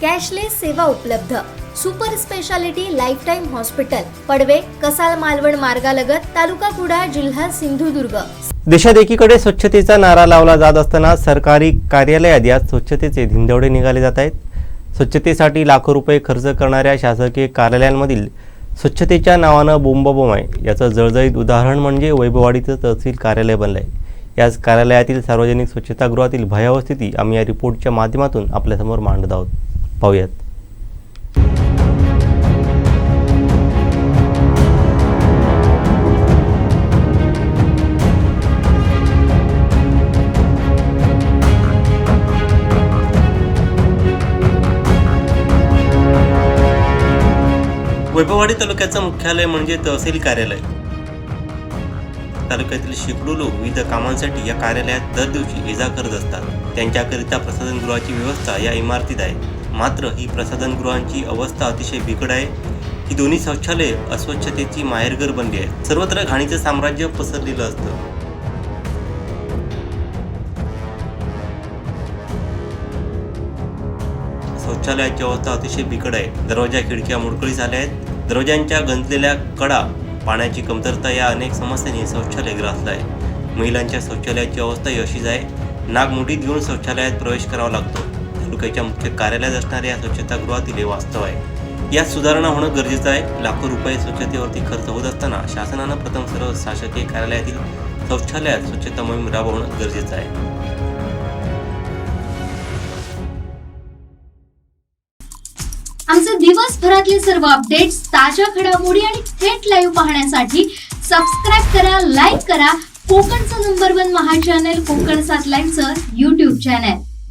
cashless सेवा उपलब्ध. Super speciality life time hospital Padave Kasal Malvan मार्गालगत तालुका कुडाळ जिल्हा सिंधुदुर्ग. देशात एकीकडे स्वच्छतेचा नारा लावला जात असताना सरकारी कार्यालयात या स्वच्छतेचे धिंदवडे निघाले जात आहेत. स्वच्छतेसाठी लाखो रुपये खर्च करणाऱ्या शासकीय कार्यालयांमधील स्वच्छतेच्या नावानं बोंबाबोंब आहे. याचं जळजळीत उदाहरण म्हणजे वैभववाडीचं तहसील कार्यालय बनलं आहे याच कार्यालयातील सार्वजनिक स्वच्छतागृहातील भयावह स्थिती आम्ही या रिपोर्टच्या माध्यमातून आपल्यासमोर मांडत आहोत. पाहूयात. वैभववाडी तालुक्याचं मुख्यालय म्हणजे तहसील कार्यालय. तालुक्यातील शेकडो लोक विविध कामांसाठी या कार्यालयात दर दिवशी ये जा करत असतात. त्यांच्याकरिता प्रसाधनगृहाची व्यवस्था या इमारतीत आहे. मात्र ही प्रसाधनगृहांची अवस्था अतिशय बिकट आहे. ही दोन्ही शौचालय अस्वच्छतेची माहेरघर बनली आहे सर्वत्र घाणीचं साम्राज्य पसरलेलं असतं. शौचालयाची अवस्था अतिशय बिकट आहे. दरवाजा खिडक्या मोडकळी झाल्या आहेत. दरवाजांच्या गंजलेल्या कडा पाण्याची कमतरता या अनेक समस्यांनी शौचालय ग्रासलं आहे. महिलांच्या शौचालयाची अवस्थाही अशीच आहे. नाग घेऊन शौचालयात प्रवेश करावा लागतो. तालुक्याच्या मुख्य कार्यालयात असणाऱ्या या स्वच्छतागृहातील हे वास्तव आहे. यात सुधारणा होणं गरजेचं आहे. लाखो रुपये स्वच्छतेवरती खर्च होत असताना शासनानं प्रथम सर्व शासकीय कार्यालयातील शौचालयात स्वच्छता मोहीम राबवणं गरजेचं आहे. आमचे दिवसभरातले सर्व अपडेट्स ताज्या घडामोडी आणि थेट लाईव्ह पाहण्यासाठी सबस्क्राईब करा लाईक करा. कोकणचं नंबर वन महा चॅनल कोकण सात लाईव्हचं युट्यूब चॅनल